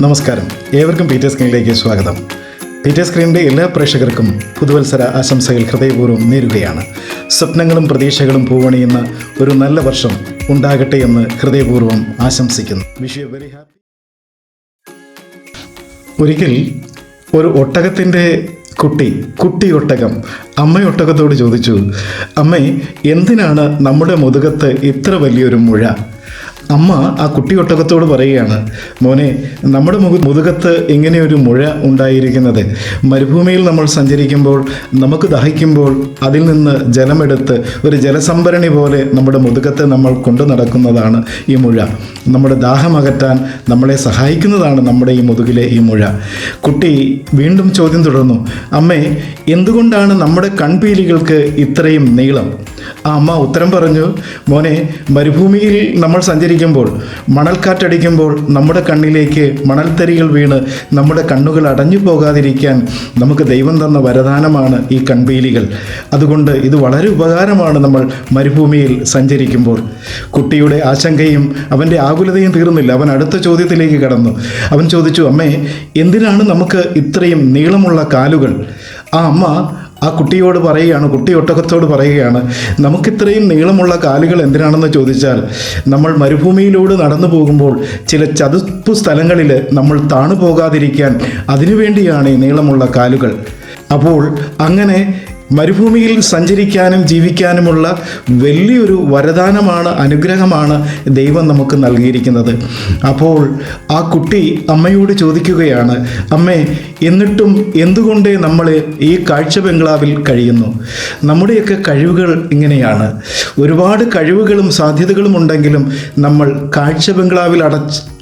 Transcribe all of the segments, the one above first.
നമസ്കാരം. ഏവർക്കും P T സ്ക്രീനിലേക്ക് സ്വാഗതം. പി ടി സ്ക്രീനിന്റെ എല്ലാ പ്രേക്ഷകർക്കും പുതുവത്സര ആശംസകൾ ഹൃദയപൂർവം നേരുകയാണ്. സ്വപ്നങ്ങളും പ്രതീക്ഷകളും പൂവണിയുന്ന ഒരു നല്ല വർഷം ഉണ്ടാകട്ടെ എന്ന് ഹൃദയപൂർവം ആശംസിക്കുന്നു. വെരി ഹാപ്പി ഒരിക്കൽ ഒരു ഒട്ടകത്തിന്റെ കുട്ടി കുട്ടി ഒട്ടകം അമ്മയൊട്ടകത്തോട് ചോദിച്ചു അമ്മേ എന്തിനാണ് നമ്മുടെ മുതുകത്ത് ഇത്ര വലിയൊരു മുഴ? അമ്മ ആ കുട്ടി ഒട്ടകത്തോട് പറയുകയാണ് മോനെ നമ്മുടെ മുഖ മുതുകത്ത് ഇങ്ങനെയൊരു മുഴ ഉണ്ടായിരിക്കുന്നത്. മരുഭൂമിയിൽ നമ്മൾ സഞ്ചരിക്കുമ്പോൾ നമുക്ക് ദഹിക്കുമ്പോൾ അതിൽ നിന്ന് ജലമെടുത്ത് ഒരു ജലസംഭരണി പോലെ നമ്മുടെ മുതുകത്തെ നമ്മൾ കൊണ്ടു നടക്കുന്നതാണ് ഈ മുഴ. നമ്മുടെ ദാഹമകറ്റാൻ നമ്മളെ സഹായിക്കുന്നതാണ് നമ്മുടെ ഈ മുതുകിലെ ഈ മുഴ. കുട്ടി വീണ്ടും ചോദ്യം തുടർന്നു അമ്മേ എന്തുകൊണ്ടാണ് നമ്മുടെ കൺപീലികൾക്ക് ഇത്രയും നീളം? ആ അമ്മ ഉത്തരം പറഞ്ഞു മോനെ മരുഭൂമിയിൽ നമ്മൾ സഞ്ചരിക്കുമ്പോൾ മണൽക്കാറ്റടിക്കുമ്പോൾ നമ്മുടെ കണ്ണിലേക്ക് മണൽത്തരികൾ വീണ് നമ്മുടെ കണ്ണുകൾ അടഞ്ഞു പോകാതിരിക്കാൻ നമുക്ക് ദൈവം തന്ന വരദാനമാണ് ഈ കൺപീലികൾ. അതുകൊണ്ട് ഇത് വളരെ ഉപകാരമാണ് നമ്മൾ മരുഭൂമിയിൽ സഞ്ചരിക്കുമ്പോൾ. കുട്ടിയുടെ ആശങ്കയും അവന്റെ ആകുലതയും തീർന്നില്ല. അവൻ അടുത്ത ചോദ്യത്തിലേക്ക് കടന്നു. അവൻ ചോദിച്ചു അമ്മേ എന്തിനാണ് നമുക്ക് ഇത്രയും നീളമുള്ള കാലുകൾ? ആ അമ്മ ആ കുട്ടിയോട് പറയുകയാണ് കുട്ടി ഒട്ടകത്തോട് പറയുകയാണ് നമുക്കിത്രയും നീളമുള്ള കാലുകൾ എന്തിനാണെന്ന് ചോദിച്ചാൽ നമ്മൾ മരുഭൂമിയിലൂടെ നടന്നു പോകുമ്പോൾ ചില ചതുപ്പ് സ്ഥലങ്ങളിൽ നമ്മൾ താണു പോകാതിരിക്കാൻ അതിനുവേണ്ടിയാണ് ഈ നീളമുള്ള കാലുകൾ. അപ്പോൾ അങ്ങനെ മരുഭൂമിയിൽ സഞ്ചരിക്കാനും ജീവിക്കാനുമുള്ള വലിയൊരു വരദാനമാണ് അനുഗ്രഹമാണ് ദൈവം നമുക്ക് നൽകിയിരിക്കുന്നത്. അപ്പോൾ ആ കുട്ടി അമ്മയോട് ചോദിക്കുകയാണ് അമ്മേ എന്നിട്ടും എന്തുകൊണ്ട് നമ്മൾ ഈ കാഴ്ച ബംഗ്ലാവിൽ കഴിയുന്നു? നമ്മുടെയൊക്കെ കഴിവുകൾ ഇങ്ങനെയാണ്. ഒരുപാട് കഴിവുകളും സാധ്യതകളും ഉണ്ടെങ്കിലും നമ്മൾ കാഴ്ച ബംഗ്ലാവിൽ അടച്ച് ച്ച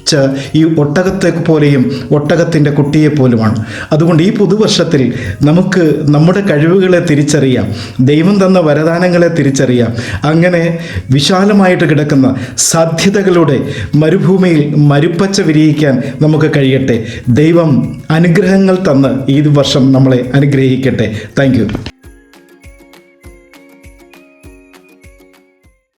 ഈ ഒട്ടകത്തെ പോലെയും ഒട്ടകത്തിന്റെ കുട്ടിയെ പോലുമാണ്. അതുകൊണ്ട് ഈ പുതുവർഷത്തിൽ നമുക്ക് നമ്മുടെ കഴിവുകളെ തിരിച്ചറിയാം. ദൈവം തന്ന വരദാനങ്ങളെ തിരിച്ചറിയാം. അങ്ങനെ വിശാലമായിട്ട് കിടക്കുന്ന സാധ്യതകളുടെ മരുഭൂമിയിൽ മരുപ്പച്ച വിരിയിക്കാൻ നമുക്ക് കഴിയട്ടെ. ദൈവം അനുഗ്രഹങ്ങൾ തന്ന് ഈ വർഷം നമ്മളെ അനുഗ്രഹിക്കട്ടെ. താങ്ക്